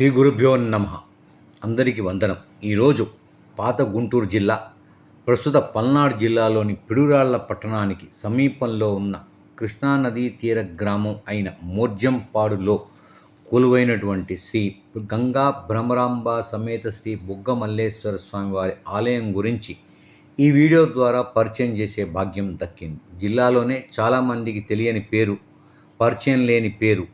శ్రీ గురుభ్యో నమ. అందరికీ వందనం. ఈరోజు పాత గుంటూరు జిల్లా ప్రస్తుత పల్నాడు జిల్లాలోని పిడురాళ్ళ పట్టణానికి సమీపంలో ఉన్న కృష్ణానదీ తీర గ్రామం అయిన మోర్జంపాడులో కొలువైనటువంటి శ్రీ గంగా భ్రమరాంబ సమేత శ్రీ బుగ్గ మల్లేశ్వర స్వామి వారి ఆలయం గురించి ఈ వీడియో ద్వారా పరిచయం చేసే భాగ్యం దక్కింది. జిల్లాలోనే చాలామందికి తెలియని పేరు పరిచయం లేని పేరు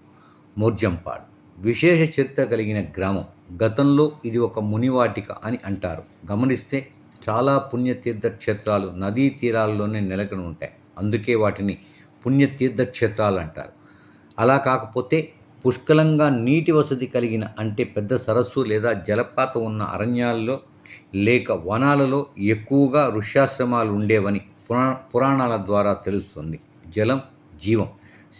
మోర్జంపాడు. విశేష చరిత్ర కలిగిన గ్రామం. గతంలో ఇది ఒక మునివాటిక అని అంటారు. గమనిస్తే చాలా పుణ్యతీర్థ క్షేత్రాలు నదీ తీరాల్లోనే నెలకొని ఉంటాయి. అందుకే వాటిని పుణ్యతీర్థ క్షేత్రాలు అంటారు. అలా కాకపోతే పుష్కలంగా నీటి వసతి కలిగిన అంటే పెద్ద సరస్సు లేదా జలపాతం ఉన్న అరణ్యాల్లో లేక వనాలలో ఎక్కువగా ఋష్యాశ్రమాలు ఉండేవని పురా పురాణాల ద్వారా తెలుస్తుంది. జలం జీవం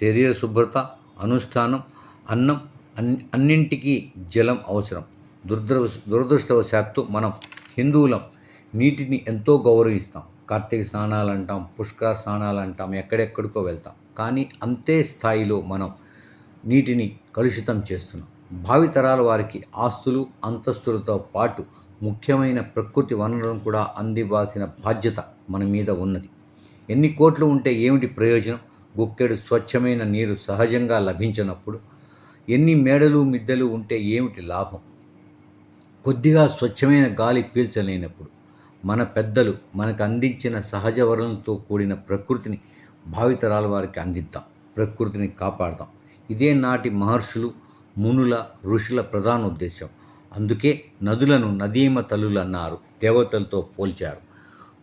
శరీర శుభ్రత అనుష్ఠానం అన్నం అన్ని అన్నింటికీ జలం అవసరం. దురదృ దురదృష్టవశాత్తు మనం హిందువులం. నీటిని ఎంతో గౌరవిస్తాం. కార్తీక స్నానాలు అంటాం పుష్కర స్నానాలు అంటాం ఎక్కడెక్కడికో వెళ్తాం. కానీ అంతే స్థాయిలో మనం నీటిని కలుషితం చేస్తున్నాం. భావితరాల వారికి ఆస్తులు అంతస్తులతో పాటు ముఖ్యమైన ప్రకృతి వనరులను కూడా అందివ్వాల్సిన బాధ్యత మన మీద ఉన్నది. ఎన్ని కోట్లు ఉంటే ఏమిటి ప్రయోజనం? గుక్కెడు స్వచ్ఛమైన నీరు సహజంగా లభించినప్పుడు ఎన్ని మేడలు మిద్దెలు ఉంటే ఏమిటి లాభం? కొద్దిగా స్వచ్ఛమైన గాలి పీల్చలేనప్పుడు మన పెద్దలు మనకు అందించిన సహజ వనరులతో కూడిన ప్రకృతిని భావితరాల వారికి అందిద్దాం ప్రకృతిని కాపాడదాం. ఇదే నాటి మహర్షులు మునుల ఋషుల ప్రధాన ఉద్దేశం అందుకే నదులను నదీమ తల్లులు అన్నారు దేవతలతో పోల్చారు.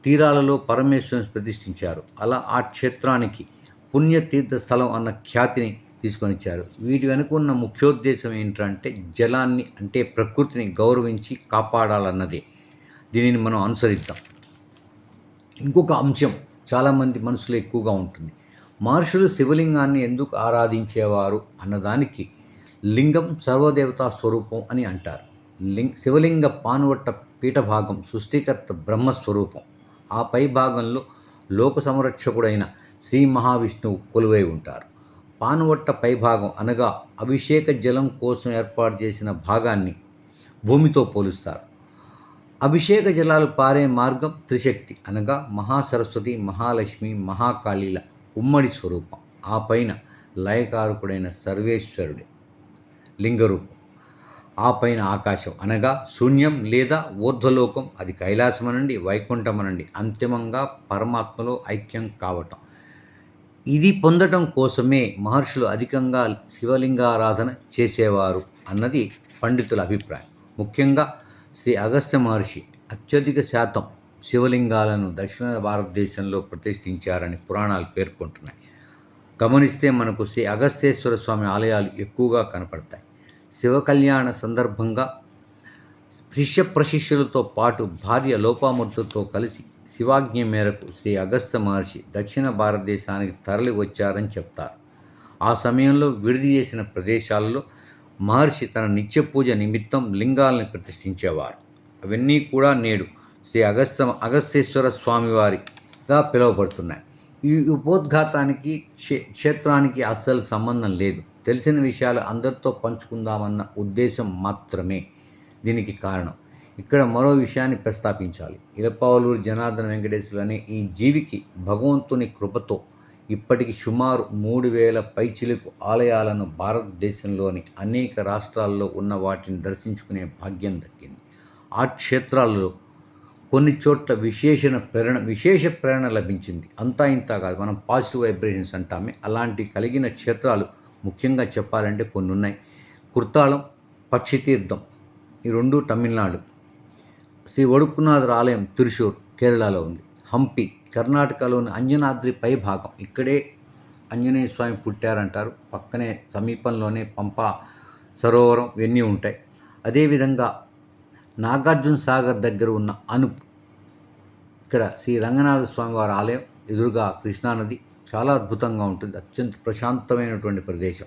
తీరాలలో పరమేశ్వరుని ప్రతిష్ఠించారు. అలా ఆ క్షేత్రానికి పుణ్యతీర్థ స్థలం అన్న ఖ్యాతిని తీసుకొని ఇచ్చారు వీటి వెనుక ఉన్న ముఖ్యోద్దేశం ఏంటంటే జలాన్ని అంటే ప్రకృతిని గౌరవించి కాపాడాలన్నదే. దీనిని మనం అనుసరిద్దాం. ఇంకొక అంశం చాలామంది మనసులో ఎక్కువగా ఉంటుంది. మహర్షులు శివలింగాన్ని ఎందుకు ఆరాధించేవారు అన్నదానికి లింగం సర్వదేవతా స్వరూపం అని అంటారు. లింగ్ శివలింగ పానువట్ట పీఠభాగం సృష్టికర్త బ్రహ్మస్వరూపం. ఆ పై భాగంలో లోక సంరక్షకుడైన శ్రీ మహావిష్ణువు కొలువై ఉంటారు. పానవట్ట పైభాగం అనగా అభిషేక జలం కోసం ఏర్పాటు చేసిన భాగాన్ని భూమితో పోలుస్తారు. అభిషేక జలాలు పారే మార్గం త్రిశక్తి అనగా మహాసరస్వతి మహాలక్ష్మి మహాకాళీల ఉమ్మడి స్వరూపం. ఆ పైన లయకారకుడైన సర్వేశ్వరుడే లింగరూపం. ఆ పైన ఆకాశం అనగా శూన్యం లేదా ఊర్ధ్వలోకం. అది కైలాసమనండి వైకుంఠమనండి. అంతిమంగా పరమాత్మలో ఐక్యం కావటం. ఇది పొందటం కోసమే మహర్షులు అధికంగా శివలింగారాధన చేసేవారు అన్నది పండితుల అభిప్రాయం. ముఖ్యంగా శ్రీ అగస్త్య మహర్షి అత్యధిక శాతం శివలింగాలను దక్షిణ భారతదేశంలో ప్రతిష్ఠించారని పురాణాలు పేర్కొంటున్నాయి. గమనిస్తే మనకు శ్రీ అగస్తేశ్వర స్వామి ఆలయాలు ఎక్కువగా కనపడతాయి. శివ కళ్యాణ సందర్భంగా శిష్య ప్రశిష్యులతో పాటు భార్య లోపామూర్తితో కలిసి శివాజ్ఞ మేరకు శ్రీ అగస్త్య మహర్షి దక్షిణ భారతదేశానికి తరలి వచ్చారని చెప్తారు. ఆ సమయంలో విడిది చేసిన ప్రదేశాలలో మహర్షి తన నిత్య పూజ నిమిత్తం లింగాలను ప్రతిష్ఠించేవారు అవన్నీ కూడా నేడు శ్రీ అగస్త అగస్తేశ్వర స్వామివారిగా పిలువబడుతున్నాయి. ఈ ఉపోద్ఘాతానికి క్షేత్రానికి అస్సలు సంబంధం లేదు. తెలిసిన విషయాలు అందరితో పంచుకుందామన్న ఉద్దేశం మాత్రమే దీనికి కారణం. ఇక్కడ మరో విషయాన్ని ప్రస్తాపించాలి. ఇలపావలూరు జనార్దన వెంకటేశ్వరు అనే ఈ జీవికి భగవంతుని కృపతో ఇప్పటికి సుమారు మూడు వేల పైచిలకు ఆలయాలను భారతదేశంలోని అనేక రాష్ట్రాల్లో ఉన్న వాటిని దర్శించుకునే భాగ్యం దక్కింది. ఆ క్షేత్రాలలో కొన్ని చోట్ల విశేషణ ప్రేరణ విశేష ప్రేరణ లభించింది. అంతా ఇంత కాదు. మనం పాజిటివ్ వైబ్రేషన్స్ అంటామే. అలాంటి కలిగిన క్షేత్రాలు ముఖ్యంగా చెప్పాలంటే కొన్ని ఉన్నాయి కుర్తాళం పక్షితీర్థం ఈ రెండు తమిళనాడు శ్రీ ఒడుక్కునాథర్ ఆలయం తిరుషూర్ కేరళలో ఉంది. హంపి కర్ణాటకలోని అంజనాద్రి పై భాగం. ఇక్కడే ఆంజనేయ స్వామి పుట్టారంటారు. పక్కనే సమీపంలోనే పంప సరోవరం ఇవన్నీ ఉంటాయి. అదేవిధంగా నాగార్జున సాగర్ దగ్గర ఉన్న అనుప్ ఇక్కడ శ్రీ రంగనాథ స్వామి వారి ఆలయం ఎదురుగా కృష్ణానది చాలా అద్భుతంగా ఉంటుంది. అత్యంత ప్రశాంతమైనటువంటి ప్రదేశం.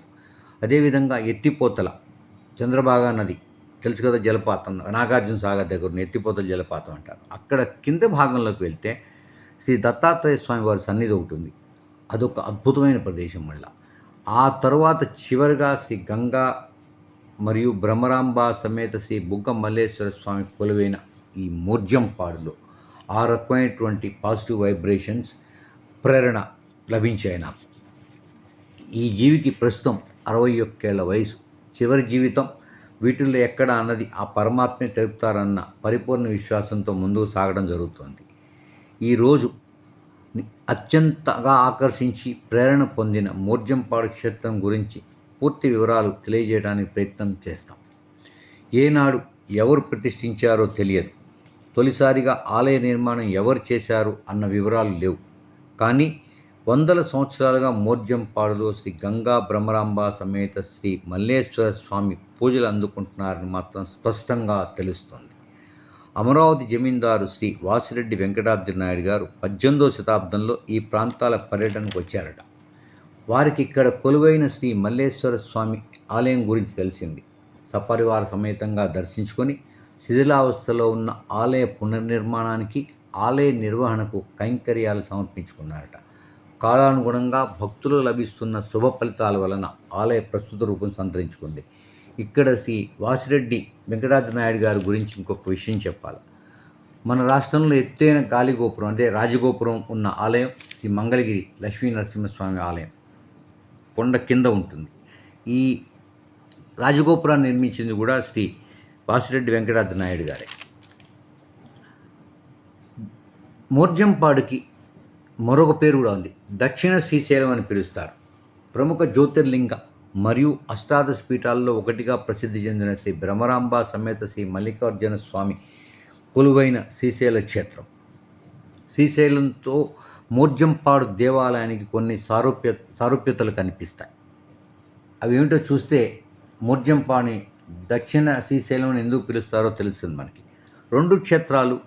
అదేవిధంగా ఎత్తిపోతల చంద్రబాగా నది. తెలుసు కదా జలపాతం నాగార్జున సాగర్ దగ్గర ఎత్తిపోతల జలపాతం అంటారు. అక్కడ కింద భాగంలోకి వెళ్తే శ్రీ దత్తాత్రేయ స్వామి వారి సన్నిధి ఉంటుంది అదొక అద్భుతమైన ప్రదేశం మళ్ళా. ఆ తర్వాత చివరిగా శ్రీ గంగా మరియు బ్రహ్మరాంబ సమేత శ్రీ బుగ్గ మల్లేశ్వర స్వామి కొలువైన ఈ మూర్జంపాడులో ఆ రకమైనటువంటి పాజిటివ్ వైబ్రేషన్స్ ప్రేరణ లభించాయి నాకు. ఈ జీవికి ప్రస్తుతం అరవై ఒక్కేళ్ళ వయసు. చివరి జీవితం వీటిల్లో ఎక్కడ అన్నది ఆ పరమాత్మే తెలుపుతారన్న పరిపూర్ణ విశ్వాసంతో ముందుకు సాగడం జరుగుతోంది. ఈరోజు అత్యంతగా ఆకర్షించి ప్రేరణ పొందిన మూర్జంపాడు క్షేత్రం గురించి పూర్తి వివరాలు తెలియజేయడానికి ప్రయత్నం చేస్తాం. ఏనాడు ఎవరు ప్రతిష్ఠించారో తెలియదు. తొలిసారిగా ఆలయ నిర్మాణం ఎవరు చేశారు అన్న వివరాలు లేవు. కానీ వందల సంవత్సరాలుగా మౌర్జంపాడులో శ్రీ గంగా బ్రహ్మరాంబ సమేత శ్రీ మల్లేశ్వర స్వామి పూజలు అందుకుంటున్నారని మాత్రం స్పష్టంగా తెలుస్తోంది. అమరావతి జమీందారు శ్రీ వాసిరెడ్డి వెంకటాద్రి నాయుడు గారు పద్దెనిమిదో శతాబ్దంలో ఈ ప్రాంతాల పర్యటనకు వచ్చారట. వారికి ఇక్కడ కొలువైన శ్రీ మల్లేశ్వర స్వామి ఆలయం గురించి తెలిసింది. సపరివార సమేతంగా దర్శించుకొని శిథిలావస్థలో ఉన్న ఆలయ పునర్నిర్మాణానికి ఆలయ నిర్వహణకు కైంకర్యాలు సమర్పించుకున్నారట. కాలానుగుణంగా భక్తులు లభిస్తున్న శుభ ఫలితాల వలన ఆలయ ప్రస్తుత రూపం సంతరించుకుంది. ఇక్కడ శ్రీ వాసిరెడ్డి వెంకటాద్రి నాయుడు గారి గురించి ఇంకొక విషయం చెప్పాలి. మన రాష్ట్రంలో ఎత్తైన గాలిగోపురం అంటే రాజగోపురం ఉన్న ఆలయం శ్రీ మంగళగిరి లక్ష్మీ నరసింహస్వామి ఆలయం కొండ కింద ఉంటుంది. ఈ రాజగోపురాన్ని నిర్మించింది కూడా శ్రీ వాసిరెడ్డి వెంకటాద్రి నాయుడు గారే. మూర్జంపాడుకి మరొక పేరు కూడా ఉంది. దక్షిణ శ్రీశైలం అని పిలుస్తారు. ప్రముఖ జ్యోతిర్లింగ మరియు అష్టాదశ పీఠాల్లో ఒకటిగా ప్రసిద్ధి చెందిన శ్రీ భ్రమరాంబ సమేత శ్రీ మల్లికార్జున స్వామి కొలువైన శ్రీశైల క్షేత్రం. శ్రీశైలంతో మూర్జంపాడు దేవాలయానికి కొన్ని సారూప్య సారూప్యతలు కనిపిస్తాయి. అవి ఏమిటో చూస్తే మోర్జంపాని దక్షిణ శ్రీశైలం అని ఎందుకు పిలుస్తారో తెలుస్తుంది మనకి. రెండు క్షేత్రాలు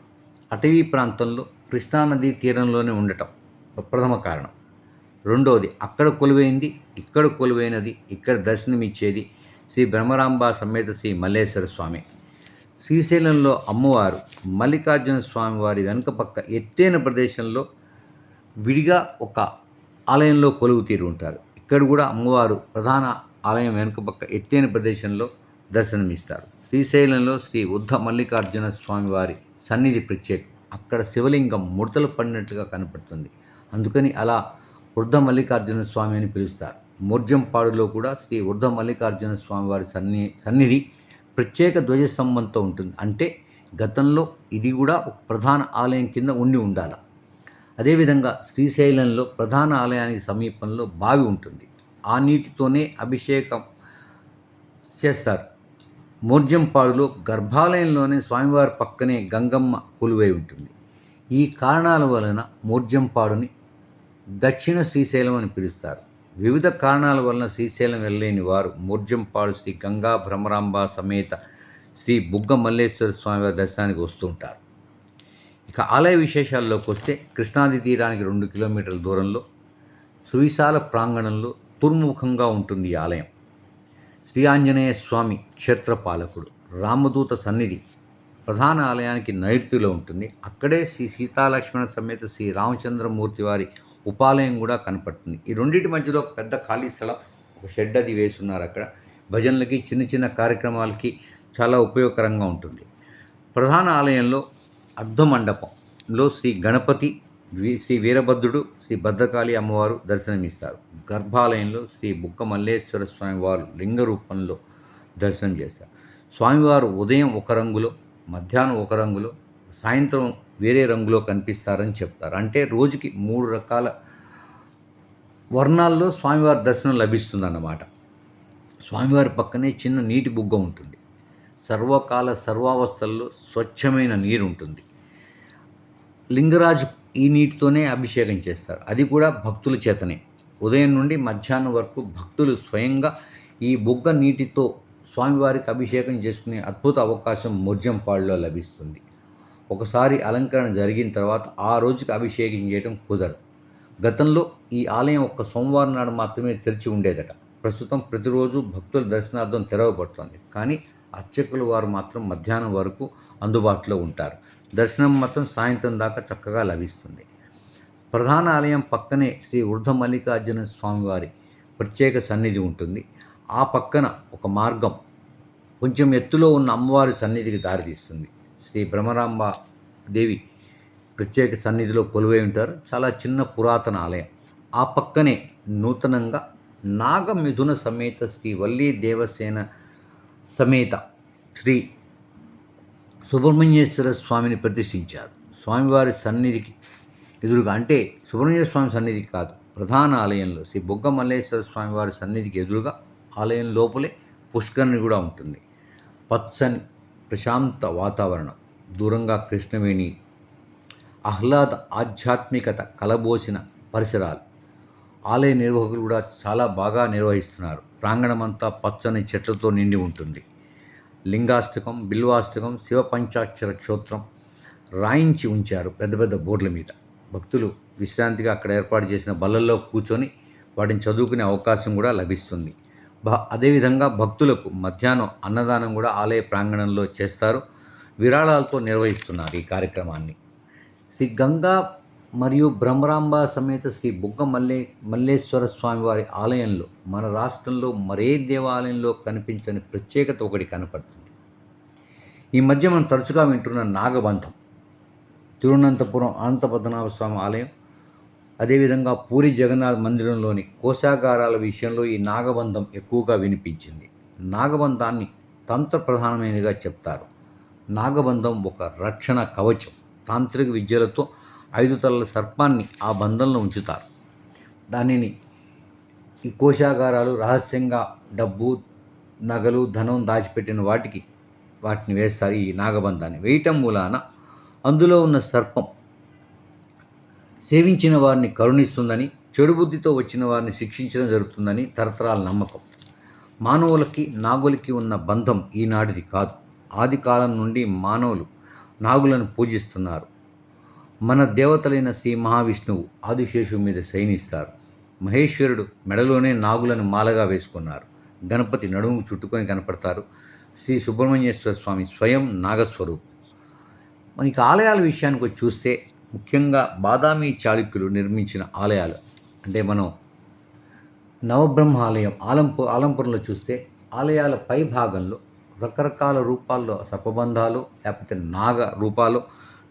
అటవీ ప్రాంతంలో కృష్ణానదీ తీరంలోనే ఉండటం. ప్రథమ కారణం. రెండవది అక్కడ కొలువైంది ఇక్కడ కొలువైనది ఇక్కడ దర్శనమిచ్చేది శ్రీ బ్రహ్మరాంబ సమేత శ్రీ మల్లేశ్వర స్వామి. శ్రీశైలంలో అమ్మవారు మల్లికార్జున స్వామి వారి వెనుక పక్క ఎత్తైన ప్రదేశంలో విడిగా ఒక ఆలయంలో కొలువు తీరు ఉంటారు. ఇక్కడ కూడా అమ్మవారు ప్రధాన ఆలయం వెనుక పక్క ఎత్తైన ప్రదేశంలో దర్శనమిస్తారు. శ్రీశైలంలో శ్రీ ఉద్ధ మల్లికార్జున స్వామివారి సన్నిధి ప్రత్యేకం. అక్కడ శివలింగం ముడతలు పడినట్లుగా కనపడుతుంది. అందుకని అలా వృద్ధ మల్లికార్జున స్వామి అని పిలుస్తారు. మూర్జంపాడులో కూడా శ్రీ వృద్ధ మల్లికార్జున స్వామి వారి సన్ని సన్నిధి ప్రత్యేక ధ్వజస్తంభంతో ఉంటుంది. అంటే గతంలో ఇది కూడా ఒక ప్రధాన ఆలయం కింద ఉండి ఉండాలి. అదేవిధంగా శ్రీశైలంలో ప్రధాన ఆలయానికి సమీపంలో బావి ఉంటుంది. ఆ నీటితోనే అభిషేకం చేస్తారు. మూర్జంపాడులో గర్భాలయంలోనే స్వామివారి పక్కనే గంగమ్మ కొలువై ఉంటుంది. ఈ కారణాల వలన మూర్జంపాడుని దక్షిణ శ్రీశైలం అని పిలుస్తారు. వివిధ కారణాల వలన శ్రీశైలం వెళ్ళలేని వారు మూర్జంపాడు శ్రీ గంగా భ్రమరాంబ సమేత శ్రీ బుగ్గ మల్లేశ్వర స్వామివారి దర్శనానికి వస్తుంటారు. ఇక ఆలయ విశేషాల్లోకి వస్తే కృష్ణాది తీరానికి రెండు కిలోమీటర్ల దూరంలో సువిశాల ప్రాంగణంలో తుర్ముఖంగా ఉంటుంది ఈ ఆలయం. శ్రీ ఆంజనేయ స్వామి క్షేత్రపాలకుడు రామదూత సన్నిధి ప్రధాన ఆలయానికి నైరుతిలో ఉంటుంది. అక్కడే శ్రీ సీతాలక్ష్మణ సమేత శ్రీ రామచంద్రమూర్తి వారి ఉపాలయం కూడా కనపడుతుంది. ఈ రెండింటి మధ్యలో ఒక పెద్ద ఖాళీ స్థలం ఒక షెడ్ అది వేసున్నారు అక్కడ. భజనలకి చిన్న చిన్న కార్యక్రమాలకి చాలా ఉపయోగకరంగా ఉంటుంది. ప్రధాన ఆలయంలో అర్ధమండపంలో శ్రీ గణపతి శ్రీ వీరభద్రుడు శ్రీ భద్రకాళి అమ్మవారు దర్శనమిస్తారు. గర్భాలయంలో శ్రీ బుక్క మల్లేశ్వర స్వామివారు లింగ రూపంలో దర్శనం చేస్తారు. స్వామివారు ఉదయం ఒక రంగులో మధ్యాహ్నం ఒక రంగులో సాయంత్రం వేరే రంగులో కనిపిస్తారని చెప్తారు. అంటే రోజుకి మూడు రకాల వర్ణాల్లో స్వామివారి దర్శనం లభిస్తుందన్నమాట. స్వామివారి పక్కనే చిన్న నీటి బుగ్గ ఉంటుంది. సర్వకాల సర్వావస్థల్లో స్వచ్ఛమైన నీరు ఉంటుంది లింగరాజు ఈ నీటితోనే అభిషేకం చేస్తారు. అది కూడా భక్తుల చేతనే. ఉదయం నుండి మధ్యాహ్నం వరకు భక్తులు స్వయంగా ఈ బుగ్గ నీటితో స్వామివారికి అభిషేకం చేసుకునే అద్భుత అవకాశం ముర్జంపాడులో లభిస్తుంది. ఒకసారి అలంకరణ జరిగిన తర్వాత ఆ రోజుకి అభిషేకం చేయడం కుదరదు. గతంలో ఈ ఆలయం ఒక్క సోమవారం నాడు మాత్రమే తెరిచి ఉండేదట. ప్రస్తుతం ప్రతిరోజు భక్తుల దర్శనార్థం తెరవబడుతోంది. కానీ అర్చకులు వారు మాత్రం మధ్యాహ్నం వరకు అందుబాటులో ఉంటారు. దర్శనం మాత్రం సాయంత్రం దాకా చక్కగా లభిస్తుంది. ప్రధాన ఆలయం పక్కనే శ్రీ వృద్ధ మల్లికార్జున స్వామివారి ప్రత్యేక సన్నిధి ఉంటుంది. ఆ పక్కన ఒక మార్గం కొంచెం ఎత్తులో ఉన్న అమ్మవారి సన్నిధికి దారితీస్తుంది. శ్రీ భ్రమరాంబ దేవి ప్రత్యేక సన్నిధిలో కొలువై ఉంటారు. చాలా చిన్న పురాతన ఆలయం. ఆ పక్కనే నూతనంగా నాగమిథున సమేత శ్రీ వల్లీ దేవసేన సమేత శ్రీ సుబ్రహ్మణ్యేశ్వర స్వామిని ప్రతిష్ఠించారు. స్వామివారి సన్నిధికి ఎదురుగా అంటే సుబ్రహ్మణ్య స్వామి సన్నిధి కాదు ప్రధాన ఆలయంలో శ్రీ బొగ్గ మల్లేశ్వర స్వామివారి సన్నిధికి ఎదురుగా ఆలయం లోపలే పుష్కరిణి కూడా ఉంటుంది. పచ్చని ప్రశాంత వాతావరణం దూరంగా కృష్ణవేణి ఆహ్లాద ఆధ్యాత్మికత కలబోసిన పరిసరాలు. ఆలయ నిర్వాహకులు కూడా చాలా బాగా నిర్వహిస్తున్నారు. ప్రాంగణమంతా పచ్చని చెట్లతో నిండి ఉంటుంది. లింగాష్టకం బిల్వాష్టకం శివ పంచాక్షర క్షోత్రం రాయించి ఉంచారు పెద్ద పెద్ద బోర్డుల మీద. భక్తులు విశ్రాంతిగా అక్కడ ఏర్పాటు చేసిన బల్లల్లో కూర్చొని వాటిని చదువుకునే అవకాశం కూడా లభిస్తుంది. అదేవిధంగా భక్తులకు మధ్యాహ్నం అన్నదానం కూడా ఆలయ ప్రాంగణంలో చేస్తారు. విరాళాలతో నిర్వహిస్తున్నారు ఈ కార్యక్రమాన్ని. శ్రీ గంగా మరియు బ్రహ్మరాంబ సమేత శ్రీ బుగ్గ మల్లే మల్లేశ్వర స్వామివారి ఆలయంలో మన రాష్ట్రంలో మరే దేవాలయంలో కనిపించని ప్రత్యేకత ఒకటి కనపడుతుంది. ఈ మధ్య మనం తరచుగా వింటున్న నాగబంధం తిరువనంతపురం అనంతపద్మనాభ స్వామి ఆలయం అదేవిధంగా పూరి జగన్నాథ్ మందిరంలోని కోశాగారాల విషయంలో ఈ నాగబంధం ఎక్కువగా వినిపించింది. నాగబంధాన్ని తంత్ర ప్రధానమైనదిగా చెప్తారు. నాగబంధం ఒక రక్షణ కవచం. తాంత్రిక విద్యలతో ఐదు తలల సర్పాన్ని ఆ బంధంలో ఉంచుతారు. దానిని ఈ కోశాగారాలు రహస్యంగా డబ్బు నగలు ధనం దాచిపెట్టిన వాటికి వాటిని వేస్తారు ఈ నాగబంధాన్ని. వేయటం మూలాన అందులో ఉన్న సర్పం సేవించిన వారిని కరుణిస్తుందని చెడు బుద్ధితో వచ్చిన వారిని శిక్షించడం జరుగుతుందని తరతరాల నమ్మకం. మానవులకి నాగులకి ఉన్న బంధం ఈనాటిది కాదు. ఆది కాలం నుండి మానవులు నాగులను పూజిస్తున్నారు. మన దేవతలైన శ్రీ మహావిష్ణువు ఆదిశేషు మీద శయనిస్తారు. మహేశ్వరుడు మెడలోనే నాగులను మాలగా వేసుకున్నారు. గణపతి నడుము చుట్టుకొని కనపడతారు. శ్రీ సుబ్రహ్మణ్యేశ్వర స్వామి స్వయం నాగస్వరూప్. మనకి ఆలయాల విషయానికి చూస్తే ముఖ్యంగా బాదామి చాళుక్యులు నిర్మించిన ఆలయాలు. అంటే మనం నవబ్రహ్మ ఆలయం ఆలంపూర్ ఆలంపురంలో చూస్తే ఆలయాల పై భాగంలో రకరకాల రూపాల్లో సర్పబంధాలు లేకపోతే నాగ రూపాలు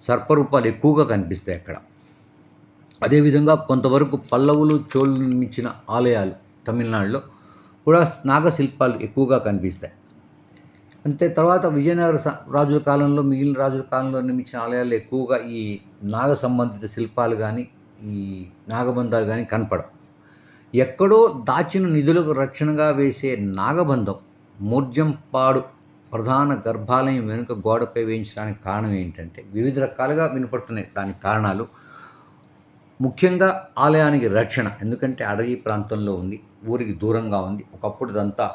సర్పరూపాలు ఎక్కువగా కనిపిస్తాయి అక్కడ. అదేవిధంగా కొంతవరకు పల్లవులు చోళ్ళు నిర్మించిన ఆలయాలు తమిళనాడులో కూడా నాగశిల్పాలు ఎక్కువగా కనిపిస్తాయి. అంటే తర్వాత విజయనగర రాజుల కాలంలో మిగిలిన రాజుల కాలంలో నిర్మించిన ఆలయాలు ఎక్కువగా ఈ నాగ సంబంధిత శిల్పాలు కానీ ఈ నాగబంధాలు కానీ కనపడవు. ఎక్కడో దాచిన నిధులకు రక్షణగా వేసే నాగబంధం మూర్జంపాడు ప్రధాన గర్భాలయం వెనుక గోడపై వేయించడానికి కారణం ఏంటంటే వివిధ రకాలుగా వినపడుతున్నాయి. దానికి కారణాలు ముఖ్యంగా ఆలయానికి రక్షణ. ఎందుకంటే అడవి ప్రాంతంలో ఉంది ఊరికి దూరంగా ఉంది. ఒకప్పుడు ఇదంతా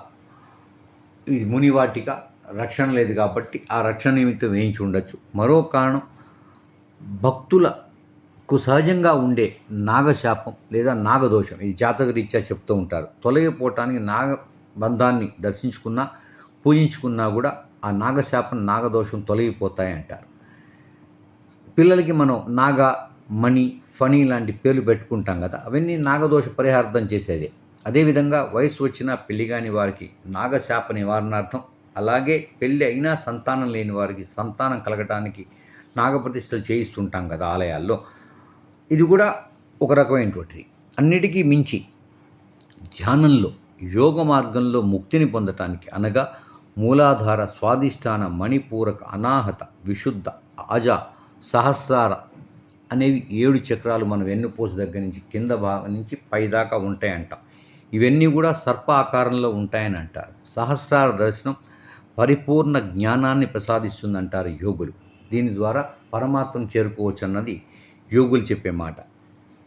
ఇది మునివాటిక రక్షణ లేదు కాబట్టి ఆ రక్షణ నిమిత్తం వేయించి ఉండొచ్చు. మరో కారణం భక్తులకు సహజంగా ఉండే నాగశాపం లేదా నాగదోషం ఇది జాతక రీత్యా చెప్తూ ఉంటారు. తొలగిపోవటానికి నాగబంధాన్ని దర్శించుకున్నా పూజించుకున్నా కూడా ఆ నాగశాపం నాగదోషం తొలగిపోతాయంటారు. పిల్లలకి మనం నాగ మణి ఫణి లాంటి పేర్లు పెట్టుకుంటాం కదా అవన్నీ నాగదోష పరిహార్థం చేసేదే. అదేవిధంగా వయసు వచ్చిన పెళ్ళి కాని వారికి నాగశాప నివారణార్థం అలాగే పెళ్ళి అయినా సంతానం లేని వారికి సంతానం కలగటానికి నాగప్రతిష్టలు చేయిస్తుంటాం కదా ఆలయాల్లో. ఇది కూడా ఒక రకమైనటువంటిది. అన్నిటికీ మించి ధ్యానంలో యోగ మార్గంలో ముక్తిని పొందటానికి అనగా మూలాధార స్వాధిష్టాన మణిపూరక అనాహత విశుద్ధ అజ సహస్రార అనేవి ఏడు చక్రాలు మనం వెన్నుపూస దగ్గర నుంచి కింద భాగం నుంచి పైదాకా ఉంటాయంటాం. ఇవన్నీ కూడా సర్ప ఆకారంలో ఉంటాయని అంటారు. సహస్రార దర్శనం పరిపూర్ణ జ్ఞానాన్ని ప్రసాదిస్తుందంటారు యోగులు. దీని ద్వారా పరమాత్మను చేరుకోవచ్చు అన్నది యోగులు చెప్పే మాట.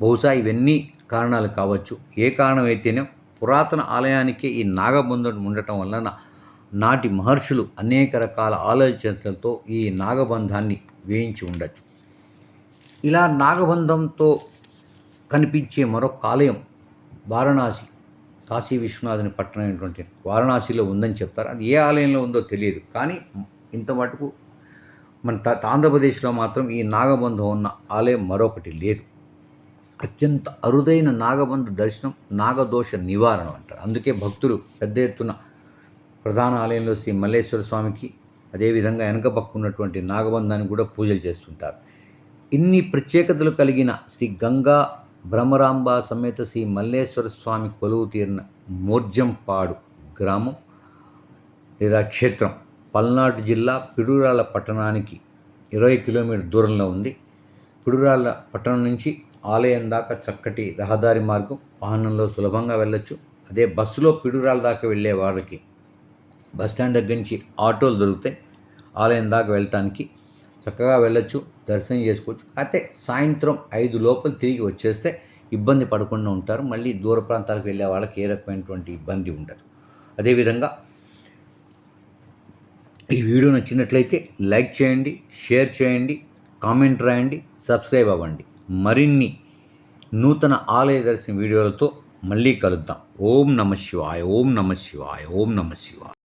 బహుశా ఇవన్నీ కారణాలు కావచ్చు. ఏ కారణమైతేనే పురాతన ఆలయానికే ఈ నాగబంధం ఉండటం వలన నాటి మహర్షులు అనేక రకాల ఆలోచనలతో ఈ నాగబంధాన్ని వేయించి ఉండొచ్చు. ఇలా నాగబంధంతో కనిపించే మరొక ఆలయం వారణాసి. కాశీ విశ్వనాథుని పట్టణమైనటువంటి వారణాసిలో ఉందని చెప్తారు. అది ఏ ఆలయంలో ఉందో తెలియదు. కానీ ఇంత మటుకు మన త- ఆంధ్రప్రదేశ్లో మాత్రం ఈ నాగబంధం ఉన్న ఆలయం మరొకటి లేదు. అత్యంత అరుదైన నాగబంధ దర్శనం నాగదోష నివారణ అంటారు. అందుకే భక్తులు పెద్ద ఎత్తున ప్రధాన ఆలయంలో శ్రీ మల్లేశ్వర స్వామికి అదేవిధంగా వెనక పక్క ఉన్నటువంటి నాగబంధానికి కూడా పూజలు చేస్తుంటారు. ఇన్ని ప్రత్యేకతలు కలిగిన శ్రీ గంగా బ్రహ్మరాంబ సమేత శ్రీ మల్లేశ్వర స్వామి కొలువు తీరిన మోర్జంపాడు గ్రామం లేదా క్షేత్రం పల్నాడు జిల్లా పిడుగురాళ్ళ పట్టణానికి ఇరవై కిలోమీటర్ దూరంలో ఉంది. పిడుగురాళ్ళ పట్టణం నుంచి ఆలయం దాకా చక్కటి రహదారి మార్గం వాహనంలో సులభంగా వెళ్ళొచ్చు. అదే బస్సులో పిడుగురాళ్ళ దాకా వెళ్ళే వాళ్ళకి బస్ స్టాండ్ దగ్గర నుంచి ఆటోలు దొరుకుతాయి. ఆలయం దాకా వెళ్ళటానికి చక్కగా వెళ్ళొచ్చు దర్శనం చేసుకోవచ్చు. అయితే సాయంత్రం ఐదు లోపల తిరిగి వచ్చేస్తే ఇబ్బంది పడకుండా ఉంటారు. మళ్ళీ దూర ప్రాంతాలకు వెళ్ళే వాళ్ళకి ఏ రకమైనటువంటి ఇబ్బంది ఉండదు. అదేవిధంగా ఈ వీడియో నచ్చినట్లయితే లైక్ చేయండి షేర్ చేయండి కామెంట్ రాయండి సబ్స్క్రైబ్ అవ్వండి. మరిన్ని నూతన ఆలయ దర్శన వీడియోలతో మళ్ళీ కలుద్దాం. ఓం నమ శివాయ ఓం నమ శివాయ ఓం నమ శివాయ.